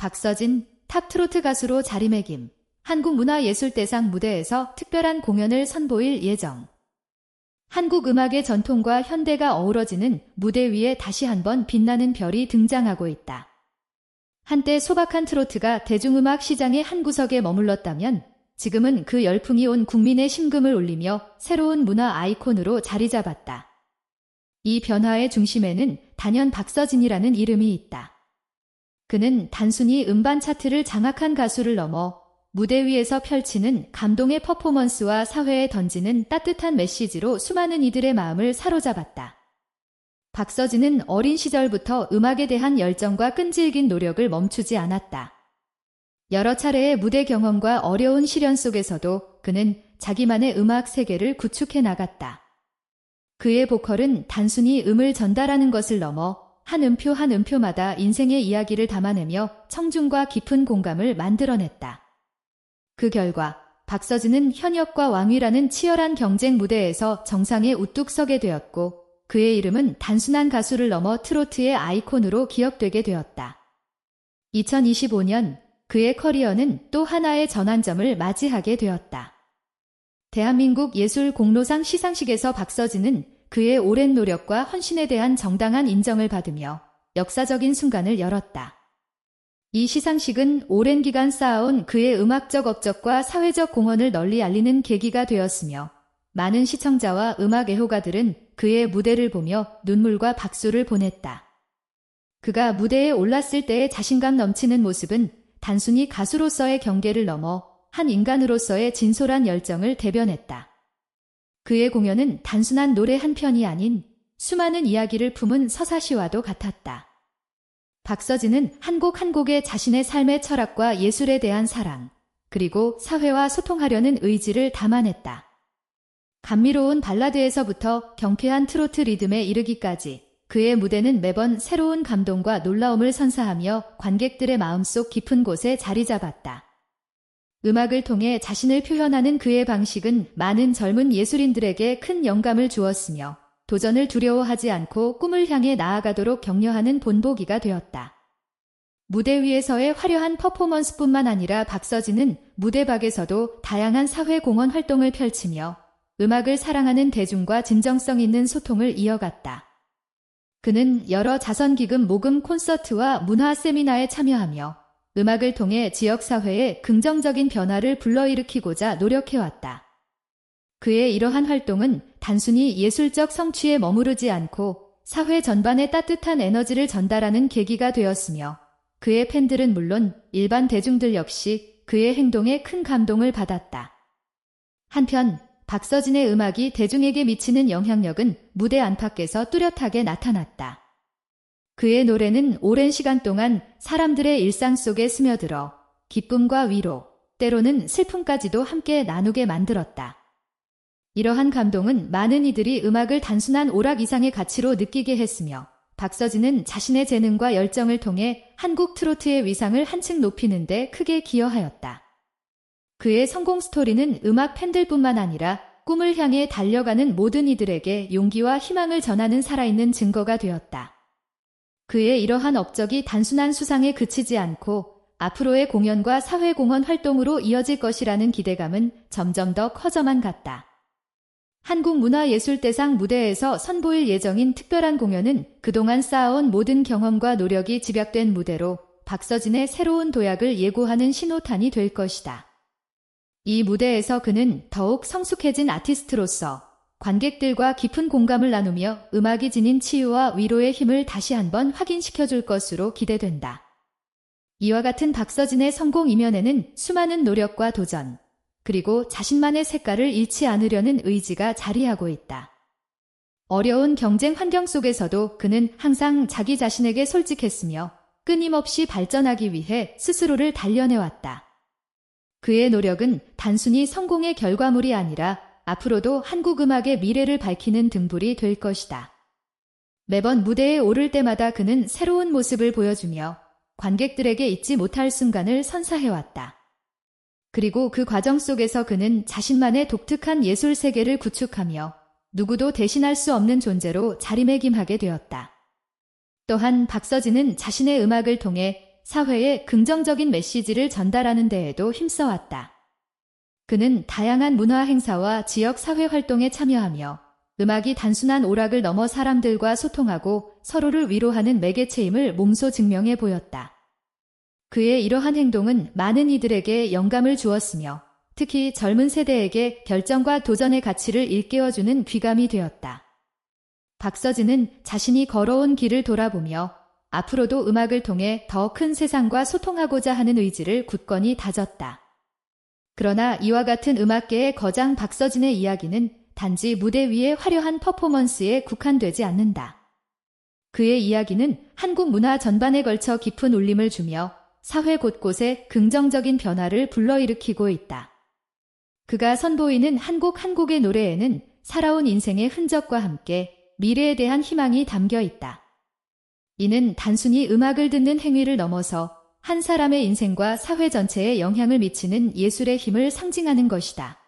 박서진 탑트로트 가수로 자리매김 한국문화예술대상 무대에서 특별한 공연을 선보일 예정. 한국 음악의 전통과 현대가 어우러지는 무대 위에 다시 한번 빛나는 별이 등장하고 있다. 한때 소박한 트로트가 대중음악 시장의 한 구석에 머물렀다면 지금은 그 열풍이 온 국민의 심금을 울리며 새로운 문화 아이콘으로 자리 잡았다. 이 변화의 중심에는 단연 박서진이라는 이름이 있다. 그는 단순히 음반 차트를 장악한 가수를 넘어 무대 위에서 펼치는 감동의 퍼포먼스와 사회에 던지는 따뜻한 메시지로 수많은 이들의 마음을 사로잡았다. 박서진은 어린 시절부터 음악에 대한 열정과 끈질긴 노력을 멈추지 않았다. 여러 차례의 무대 경험과 어려운 시련 속에서도 그는 자기만의 음악 세계를 구축해 나갔다. 그의 보컬은 단순히 음을 전달하는 것을 넘어 한 음표 한 음표마다 인생의 이야기를 담아내며 청중과 깊은 공감을 만들어냈다. 그 결과 박서진은 현역과 왕위라는 치열한 경쟁 무대에서 정상에 우뚝 서게 되었고 그의 이름은 단순한 가수를 넘어 트로트의 아이콘으로 기억되게 되었다. 2025년 그의 커리어는 또 하나의 전환점을 맞이하게 되었다. 대한민국 예술 공로상 시상식에서 박서진은 그의 오랜 노력과 헌신에 대한 정당한 인정을 받으며 역사적인 순간을 열었다. 이 시상식은 오랜 기간 쌓아온 그의 음악적 업적과 사회적 공헌을 널리 알리는 계기가 되었으며 많은 시청자와 음악 애호가들은 그의 무대를 보며 눈물과 박수를 보냈다. 그가 무대에 올랐을 때의 자신감 넘치는 모습은 단순히 가수로서의 경계를 넘어 한 인간으로서의 진솔한 열정을 대변했다. 그의 공연은 단순한 노래 한 편이 아닌 수많은 이야기를 품은 서사시와도 같았다. 박서진은 한 곡 한 곡에 자신의 삶의 철학과 예술에 대한 사랑, 그리고 사회와 소통하려는 의지를 담아냈다. 감미로운 발라드에서부터 경쾌한 트로트 리듬에 이르기까지 그의 무대는 매번 새로운 감동과 놀라움을 선사하며 관객들의 마음속 깊은 곳에 자리 잡았다. 음악을 통해 자신을 표현하는 그의 방식은 많은 젊은 예술인들에게 큰 영감을 주었으며 도전을 두려워하지 않고 꿈을 향해 나아가도록 격려하는 본보기가 되었다. 무대 위에서의 화려한 퍼포먼스뿐만 아니라 박서진은 무대 밖에서도 다양한 사회 공헌 활동을 펼치며 음악을 사랑하는 대중과 진정성 있는 소통을 이어갔다. 그는 여러 자선기금 모금 콘서트와 문화 세미나에 참여하며 음악을 통해 지역사회에 긍정적인 변화를 불러일으키고자 노력해왔다. 그의 이러한 활동은 단순히 예술적 성취에 머무르지 않고 사회 전반에 따뜻한 에너지를 전달하는 계기가 되었으며 그의 팬들은 물론 일반 대중들 역시 그의 행동에 큰 감동을 받았다. 한편 박서진의 음악이 대중에게 미치는 영향력은 무대 안팎에서 뚜렷하게 나타났다. 그의 노래는 오랜 시간 동안 사람들의 일상 속에 스며들어 기쁨과 위로, 때로는 슬픔까지도 함께 나누게 만들었다. 이러한 감동은 많은 이들이 음악을 단순한 오락 이상의 가치로 느끼게 했으며 박서진은 자신의 재능과 열정을 통해 한국 트로트의 위상을 한층 높이는 데 크게 기여하였다. 그의 성공 스토리는 음악 팬들뿐만 아니라 꿈을 향해 달려가는 모든 이들에게 용기와 희망을 전하는 살아있는 증거가 되었다. 그의 이러한 업적이 단순한 수상에 그치지 않고 앞으로의 공연과 사회공헌 활동으로 이어질 것이라는 기대감은 점점 더 커져만 갔다. 한국문화예술대상 무대에서 선보일 예정인 특별한 공연은 그동안 쌓아온 모든 경험과 노력이 집약된 무대로 박서진의 새로운 도약을 예고하는 신호탄이 될 것이다. 이 무대에서 그는 더욱 성숙해진 아티스트로서 관객들과 깊은 공감을 나누며 음악이 지닌 치유와 위로의 힘을 다시 한번 확인시켜 줄 것으로 기대된다. 이와 같은 박서진의 성공 이면에는 수많은 노력과 도전, 그리고 자신만의 색깔을 잃지 않으려는 의지가 자리하고 있다. 어려운 경쟁 환경 속에서도 그는 항상 자기 자신에게 솔직했으며 끊임없이 발전하기 위해 스스로를 단련해왔다. 그의 노력은 단순히 성공의 결과물이 아니라 앞으로도 한국 음악의 미래를 밝히는 등불이 될 것이다. 매번 무대에 오를 때마다 그는 새로운 모습을 보여주며 관객들에게 잊지 못할 순간을 선사해왔다. 그리고 그 과정 속에서 그는 자신만의 독특한 예술 세계를 구축하며 누구도 대신할 수 없는 존재로 자리매김하게 되었다. 또한 박서진은 자신의 음악을 통해 사회에 긍정적인 메시지를 전달하는 데에도 힘써왔다. 그는 다양한 문화 행사와 지역 사회 활동에 참여하며 음악이 단순한 오락을 넘어 사람들과 소통하고 서로를 위로하는 매개체임을 몸소 증명해 보였다. 그의 이러한 행동은 많은 이들에게 영감을 주었으며 특히 젊은 세대에게 결정과 도전의 가치를 일깨워주는 귀감이 되었다. 박서진은 자신이 걸어온 길을 돌아보며 앞으로도 음악을 통해 더 큰 세상과 소통하고자 하는 의지를 굳건히 다졌다. 그러나 이와 같은 음악계의 거장 박서진의 이야기는 단지 무대 위의 화려한 퍼포먼스에 국한되지 않는다. 그의 이야기는 한국 문화 전반에 걸쳐 깊은 울림을 주며 사회 곳곳에 긍정적인 변화를 불러일으키고 있다. 그가 선보이는 한국 한국의 노래에는 살아온 인생의 흔적과 함께 미래에 대한 희망이 담겨 있다. 이는 단순히 음악을 듣는 행위를 넘어서 한 사람의 인생과 사회 전체에 영향을 미치는 예술의 힘을 상징하는 것이다.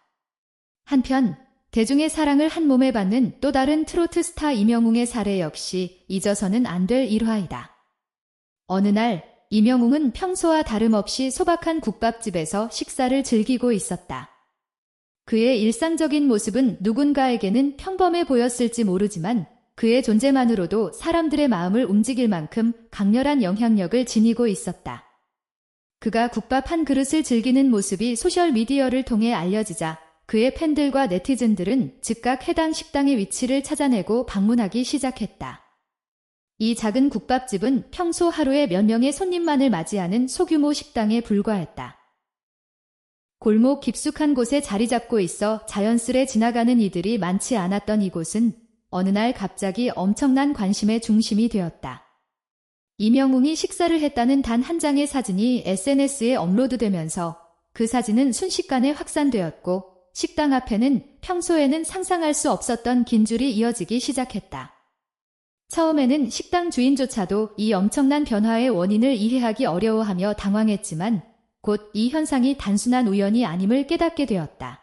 한편 대중의 사랑을 한 몸에 받는 또 다른 트로트 스타 이명웅의 사례 역시 잊어서는 안 될 일화이다. 어느 날 이명웅은 평소와 다름없이 소박한 국밥집에서 식사를 즐기고 있었다. 그의 일상적인 모습은 누군가에게는 평범해 보였을지 모르지만 그의 존재만으로도 사람들의 마음을 움직일 만큼 강렬한 영향력을 지니고 있었다. 그가 국밥 한 그릇을 즐기는 모습이 소셜미디어를 통해 알려지자 그의 팬들과 네티즌들은 즉각 해당 식당의 위치를 찾아내고 방문하기 시작했다. 이 작은 국밥집은 평소 하루에 몇 명의 손님만을 맞이하는 소규모 식당에 불과했다. 골목 깊숙한 곳에 자리 잡고 있어 자연스레 지나가는 이들이 많지 않았던 이곳은 어느 날 갑자기 엄청난 관심의 중심이 되었다. 이명웅이 식사를 했다는 단 한 장의 사진이 SNS에 업로드되면서 그 사진은 순식간에 확산되었고 식당 앞에는 평소에는 상상할 수 없었던 긴 줄이 이어지기 시작했다. 처음에는 식당 주인조차도 이 엄청난 변화의 원인을 이해하기 어려워하며 당황했지만 곧 이 현상이 단순한 우연이 아님을 깨닫게 되었다.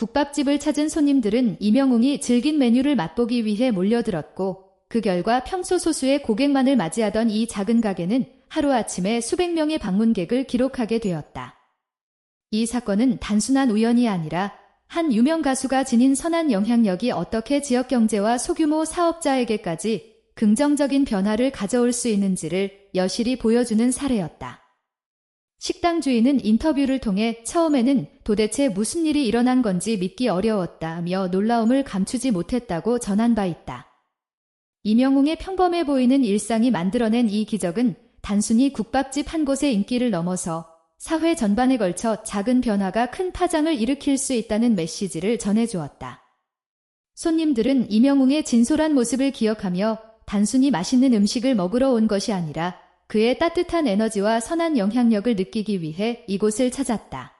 국밥집을 찾은 손님들은 이명웅이 즐긴 메뉴를 맛보기 위해 몰려들었고 그 결과 평소 소수의 고객만을 맞이하던 이 작은 가게는 하루아침에 수백 명의 방문객을 기록하게 되었다. 이 사건은 단순한 우연이 아니라 한 유명 가수가 지닌 선한 영향력이 어떻게 지역 경제와 소규모 사업자에게까지 긍정적인 변화를 가져올 수 있는지를 여실히 보여주는 사례였다. 식당 주인은 인터뷰를 통해 처음에는 도대체 무슨 일이 일어난 건지 믿기 어려웠다며 놀라움을 감추지 못했다고 전한 바 있다. 이명웅의 평범해 보이는 일상이 만들어낸 이 기적은 단순히 국밥집 한 곳의 인기를 넘어서 사회 전반에 걸쳐 작은 변화가 큰 파장을 일으킬 수 있다는 메시지를 전해주었다. 손님들은 이명웅의 진솔한 모습을 기억하며 단순히 맛있는 음식을 먹으러 온 것이 아니라 그의 따뜻한 에너지와 선한 영향력을 느끼기 위해 이곳을 찾았다.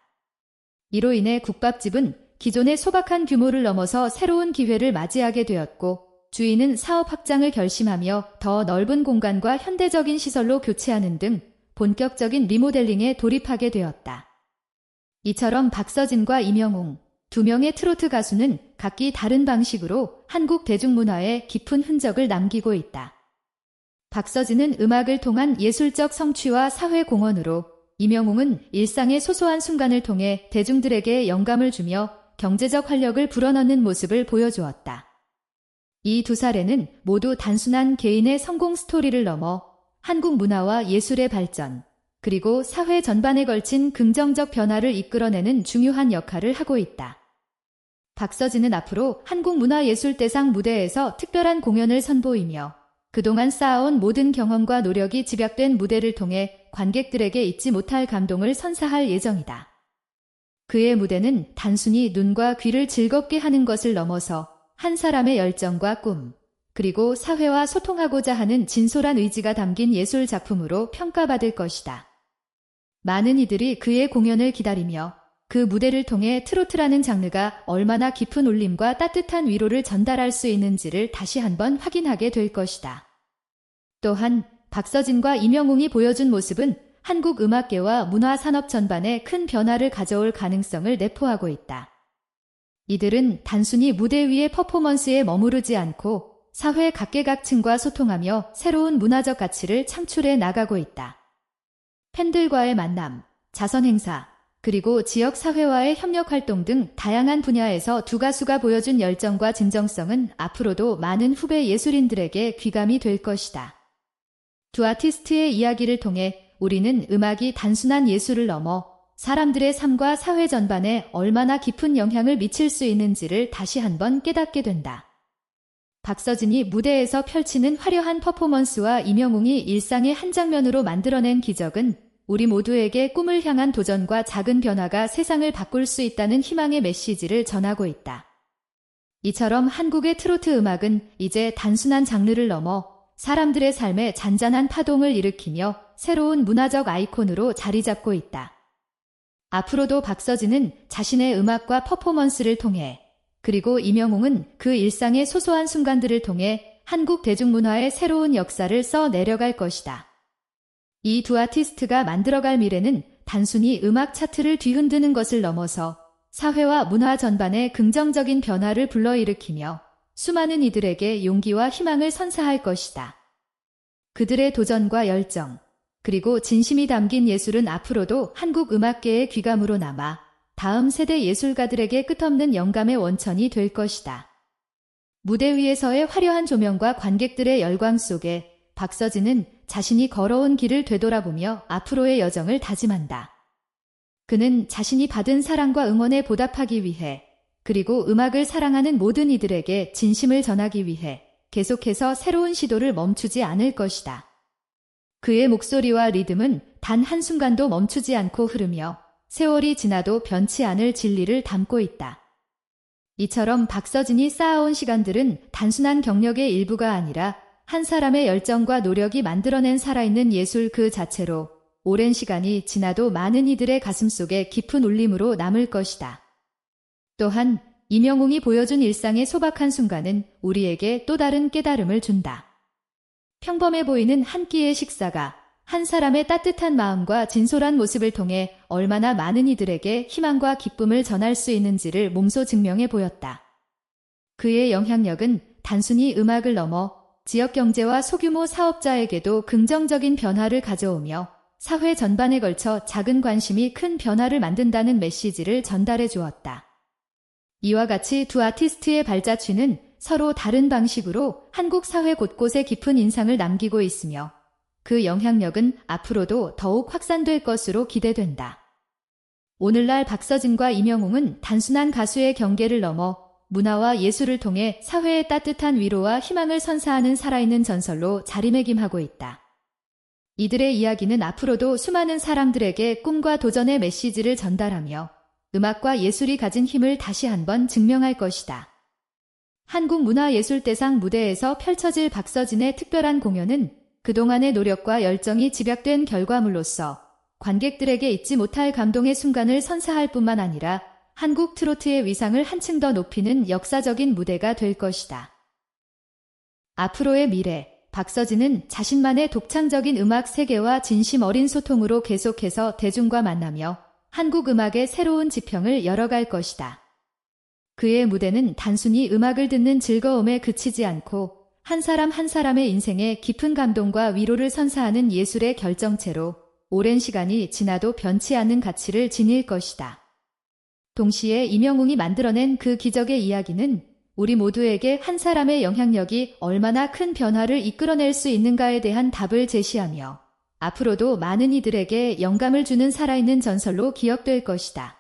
이로 인해 국밥집은 기존의 소박한 규모를 넘어서 새로운 기회를 맞이하게 되었고 주인은 사업 확장을 결심하며 더 넓은 공간과 현대적인 시설로 교체하는 등 본격적인 리모델링에 돌입하게 되었다. 이처럼 박서진과 이명웅, 두 명의 트로트 가수는 각기 다른 방식으로 한국 대중문화에 깊은 흔적을 남기고 있다. 박서진은 음악을 통한 예술적 성취와 사회 공헌으로 이명웅은 일상의 소소한 순간을 통해 대중들에게 영감을 주며 경제적 활력을 불어넣는 모습을 보여주었다. 이 두 사례는 모두 단순한 개인의 성공 스토리를 넘어 한국 문화와 예술의 발전, 그리고 사회 전반에 걸친 긍정적 변화를 이끌어내는 중요한 역할을 하고 있다. 박서진은 앞으로 한국문화예술대상 무대에서 특별한 공연을 선보이며 그동안 쌓아온 모든 경험과 노력이 집약된 무대를 통해 관객들에게 잊지 못할 감동을 선사할 예정이다. 그의 무대는 단순히 눈과 귀를 즐겁게 하는 것을 넘어서 한 사람의 열정과 꿈, 그리고 사회와 소통하고자 하는 진솔한 의지가 담긴 예술 작품으로 평가받을 것이다. 많은 이들이 그의 공연을 기다리며 그 무대를 통해 트로트라는 장르가 얼마나 깊은 울림과 따뜻한 위로를 전달할 수 있는지를 다시 한번 확인하게 될 것이다. 또한 박서진과 이명웅이 보여준 모습은 한국 음악계와 문화 산업 전반에 큰 변화를 가져올 가능성을 내포하고 있다. 이들은 단순히 무대 위의 퍼포먼스에 머무르지 않고 사회 각계각층과 소통하며 새로운 문화적 가치를 창출해 나가고 있다. 팬들과의 만남, 자선 행사, 그리고 지역 사회와의 협력 활동 등 다양한 분야에서 두 가수가 보여준 열정과 진정성은 앞으로도 많은 후배 예술인들에게 귀감이 될 것이다. 두 아티스트의 이야기를 통해 우리는 음악이 단순한 예술을 넘어 사람들의 삶과 사회 전반에 얼마나 깊은 영향을 미칠 수 있는지를 다시 한번 깨닫게 된다. 박서진이 무대에서 펼치는 화려한 퍼포먼스와 임영웅이 일상의 한 장면으로 만들어낸 기적은 우리 모두에게 꿈을 향한 도전과 작은 변화가 세상을 바꿀 수 있다는 희망의 메시지를 전하고 있다. 이처럼 한국의 트로트 음악은 이제 단순한 장르를 넘어 사람들의 삶에 잔잔한 파동을 일으키며 새로운 문화적 아이콘으로 자리 잡고 있다. 앞으로도 박서진은 자신의 음악과 퍼포먼스를 통해 그리고 임영웅은 그 일상의 소소한 순간들을 통해 한국 대중문화의 새로운 역사를 써 내려갈 것이다. 이 두 아티스트가 만들어갈 미래는 단순히 음악 차트를 뒤흔드는 것을 넘어서 사회와 문화 전반에 긍정적인 변화를 불러일으키며 수많은 이들에게 용기와 희망을 선사할 것이다. 그들의 도전과 열정, 그리고 진심이 담긴 예술은 앞으로도 한국 음악계의 귀감으로 남아 다음 세대 예술가들에게 끝없는 영감의 원천이 될 것이다. 무대 위에서의 화려한 조명과 관객들의 열광 속에 박서진은 자신이 걸어온 길을 되돌아보며 앞으로의 여정을 다짐한다. 그는 자신이 받은 사랑과 응원에 보답하기 위해 그리고 음악을 사랑하는 모든 이들에게 진심을 전하기 위해 계속해서 새로운 시도를 멈추지 않을 것이다. 그의 목소리와 리듬은 단 한순간도 멈추지 않고 흐르며 세월이 지나도 변치 않을 진리를 담고 있다. 이처럼 박서진이 쌓아온 시간들은 단순한 경력의 일부가 아니라 한 사람의 열정과 노력이 만들어낸 살아있는 예술 그 자체로 오랜 시간이 지나도 많은 이들의 가슴 속에 깊은 울림으로 남을 것이다. 또한 이명웅이 보여준 일상의 소박한 순간은 우리에게 또 다른 깨달음을 준다. 평범해 보이는 한 끼의 식사가 한 사람의 따뜻한 마음과 진솔한 모습을 통해 얼마나 많은 이들에게 희망과 기쁨을 전할 수 있는지를 몸소 증명해 보였다. 그의 영향력은 단순히 음악을 넘어 지역 경제와 소규모 사업자에게도 긍정적인 변화를 가져오며 사회 전반에 걸쳐 작은 관심이 큰 변화를 만든다는 메시지를 전달해 주었다. 이와 같이 두 아티스트의 발자취는 서로 다른 방식으로 한국 사회 곳곳에 깊은 인상을 남기고 있으며 그 영향력은 앞으로도 더욱 확산될 것으로 기대된다. 오늘날 박서진과 이명웅은 단순한 가수의 경계를 넘어 문화와 예술을 통해 사회의 따뜻한 위로와 희망을 선사하는 살아있는 전설로 자리매김하고 있다. 이들의 이야기는 앞으로도 수많은 사람들에게 꿈과 도전의 메시지를 전달하며 음악과 예술이 가진 힘을 다시 한번 증명할 것이다. 한국문화예술대상 무대에서 펼쳐질 박서진의 특별한 공연은 그동안의 노력과 열정이 집약된 결과물로서 관객들에게 잊지 못할 감동의 순간을 선사할 뿐만 아니라 한국 트로트의 위상을 한층 더 높이는 역사적인 무대가 될 것이다. 앞으로의 미래, 박서진은 자신만의 독창적인 음악 세계와 진심 어린 소통으로 계속해서 대중과 만나며 한국 음악의 새로운 지평을 열어갈 것이다. 그의 무대는 단순히 음악을 듣는 즐거움에 그치지 않고 한 사람 한 사람의 인생에 깊은 감동과 위로를 선사하는 예술의 결정체로 오랜 시간이 지나도 변치 않는 가치를 지닐 것이다. 동시에 임영웅이 만들어낸 그 기적의 이야기는 우리 모두에게 한 사람의 영향력이 얼마나 큰 변화를 이끌어낼 수 있는가에 대한 답을 제시하며 앞으로도 많은 이들에게 영감을 주는 살아있는 전설로 기억될 것이다.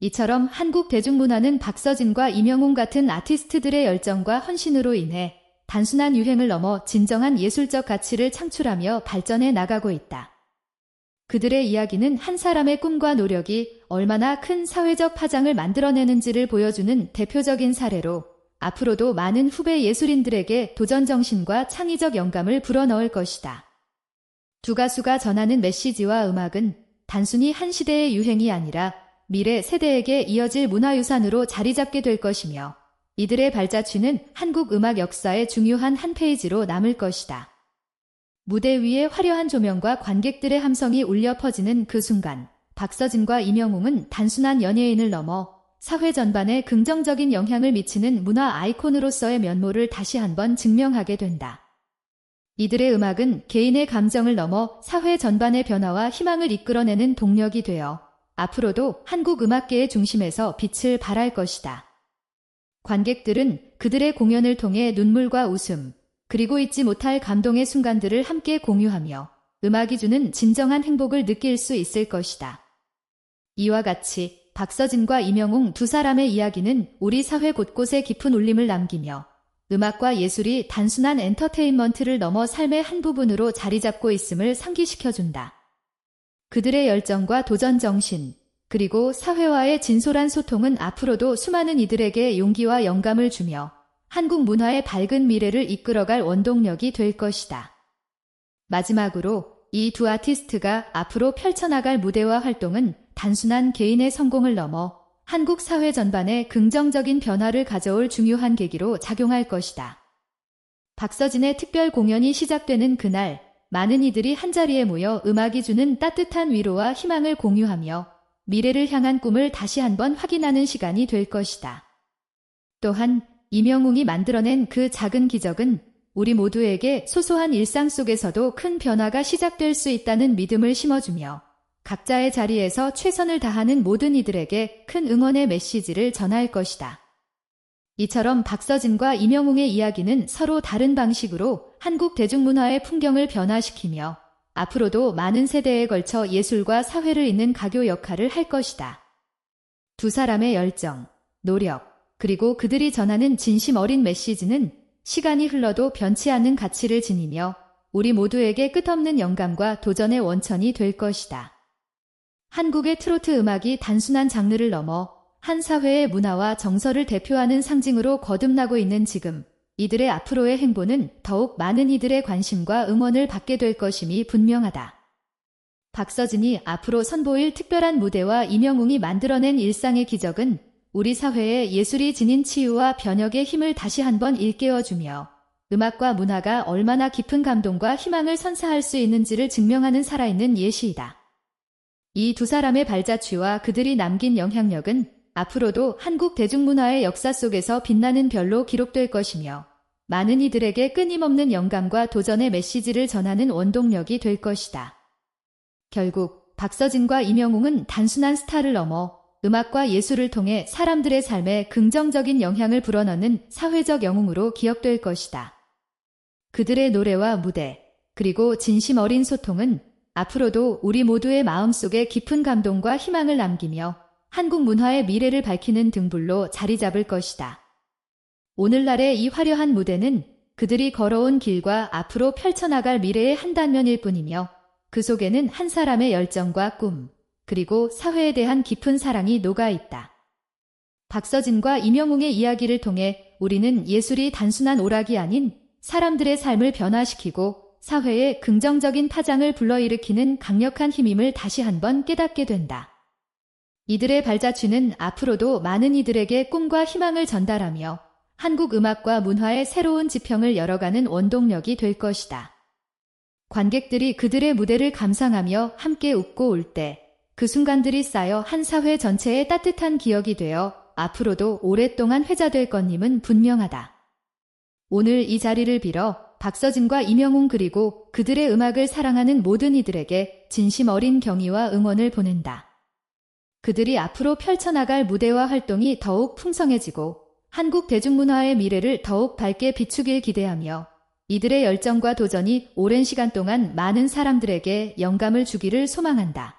이처럼 한국 대중문화는 박서진과 임영웅 같은 아티스트들의 열정과 헌신으로 인해 단순한 유행을 넘어 진정한 예술적 가치를 창출하며 발전해 나가고 있다. 그들의 이야기는 한 사람의 꿈과 노력이 얼마나 큰 사회적 파장을 만들어내는지를 보여주는 대표적인 사례로 앞으로도 많은 후배 예술인들에게 도전 정신과 창의적 영감을 불어넣을 것이다. 두 가수가 전하는 메시지와 음악은 단순히 한 시대의 유행이 아니라 미래 세대에게 이어질 문화유산으로 자리 잡게 될 것이며 이들의 발자취는 한국 음악 역사의 중요한 한 페이지로 남을 것이다. 무대 위에 화려한 조명과 관객들의 함성이 울려 퍼지는 그 순간, 박서진과 임영웅은 단순한 연예인을 넘어 사회 전반에 긍정적인 영향을 미치는 문화 아이콘으로서의 면모를 다시 한번 증명하게 된다. 이들의 음악은 개인의 감정을 넘어 사회 전반의 변화와 희망을 이끌어내는 동력이 되어 앞으로도 한국 음악계의 중심에서 빛을 발할 것이다. 관객들은 그들의 공연을 통해 눈물과 웃음, 그리고 잊지 못할 감동의 순간들을 함께 공유하며 음악이 주는 진정한 행복을 느낄 수 있을 것이다. 이와 같이 박서진과 이명웅 두 사람의 이야기는 우리 사회 곳곳에 깊은 울림을 남기며 음악과 예술이 단순한 엔터테인먼트를 넘어 삶의 한 부분으로 자리 잡고 있음을 상기시켜준다. 그들의 열정과 도전 정신, 그리고 사회와의 진솔한 소통은 앞으로도 수많은 이들에게 용기와 영감을 주며 한국 문화의 밝은 미래를 이끌어갈 원동력이 될 것이다. 마지막으로 이 두 아티스트가 앞으로 펼쳐나갈 무대와 활동은 단순한 개인의 성공을 넘어 한국 사회 전반에 긍정적인 변화를 가져올 중요한 계기로 작용할 것이다. 박서진의 특별 공연이 시작되는 그날, 많은 이들이 한자리에 모여 음악이 주는 따뜻한 위로와 희망을 공유하며 미래를 향한 꿈을 다시 한번 확인하는 시간이 될 것이다. 또한 이명웅이 만들어낸 그 작은 기적은 우리 모두에게 소소한 일상 속에서도 큰 변화가 시작될 수 있다는 믿음을 심어주며 각자의 자리에서 최선을 다하는 모든 이들에게 큰 응원의 메시지를 전할 것이다. 이처럼 박서진과 이명웅의 이야기는 서로 다른 방식으로 한국 대중문화의 풍경을 변화시키며 앞으로도 많은 세대에 걸쳐 예술과 사회를 잇는 가교 역할을 할 것이다. 두 사람의 열정, 노력, 그리고 그들이 전하는 진심 어린 메시지는 시간이 흘러도 변치 않는 가치를 지니며 우리 모두에게 끝없는 영감과 도전의 원천이 될 것이다. 한국의 트로트 음악이 단순한 장르를 넘어 한 사회의 문화와 정서를 대표하는 상징으로 거듭나고 있는 지금, 이들의 앞으로의 행보는 더욱 많은 이들의 관심과 응원을 받게 될 것임이 분명하다. 박서진이 앞으로 선보일 특별한 무대와 이명웅이 만들어낸 일상의 기적은 우리 사회에 예술이 지닌 치유와 변혁의 힘을 다시 한번 일깨워주며 음악과 문화가 얼마나 깊은 감동과 희망을 선사할 수 있는지를 증명하는 살아있는 예시이다. 이 두 사람의 발자취와 그들이 남긴 영향력은 앞으로도 한국 대중문화의 역사 속에서 빛나는 별로 기록될 것이며 많은 이들에게 끊임없는 영감과 도전의 메시지를 전하는 원동력이 될 것이다. 결국 박서진과 이명웅은 단순한 스타를 넘어 음악과 예술을 통해 사람들의 삶에 긍정적인 영향을 불어넣는 사회적 영웅으로 기억될 것이다. 그들의 노래와 무대, 그리고 진심 어린 소통은 앞으로도 우리 모두의 마음속에 깊은 감동과 희망을 남기며 한국 문화의 미래를 밝히는 등불로 자리 잡을 것이다. 오늘날의 이 화려한 무대는 그들이 걸어온 길과 앞으로 펼쳐나갈 미래의 한 단면일 뿐이며 그 속에는 한 사람의 열정과 꿈, 그리고 사회에 대한 깊은 사랑이 녹아 있다. 박서진과 이명웅의 이야기를 통해 우리는 예술이 단순한 오락이 아닌 사람들의 삶을 변화시키고 사회에 긍정적인 파장을 불러일으키는 강력한 힘임을 다시 한번 깨닫게 된다. 이들의 발자취는 앞으로도 많은 이들에게 꿈과 희망을 전달하며 한국 음악과 문화의 새로운 지평을 열어가는 원동력이 될 것이다. 관객들이 그들의 무대를 감상하며 함께 웃고 울때 그 순간들이 쌓여 한 사회 전체의 따뜻한 기억이 되어 앞으로도 오랫동안 회자될 것님은 분명하다. 오늘 이 자리를 빌어 박서진과 이명웅 그리고 그들의 음악을 사랑하는 모든 이들에게 진심 어린 경의와 응원을 보낸다. 그들이 앞으로 펼쳐나갈 무대와 활동이 더욱 풍성해지고 한국 대중문화의 미래를 더욱 밝게 비추길 기대하며 이들의 열정과 도전이 오랜 시간 동안 많은 사람들에게 영감을 주기를 소망한다.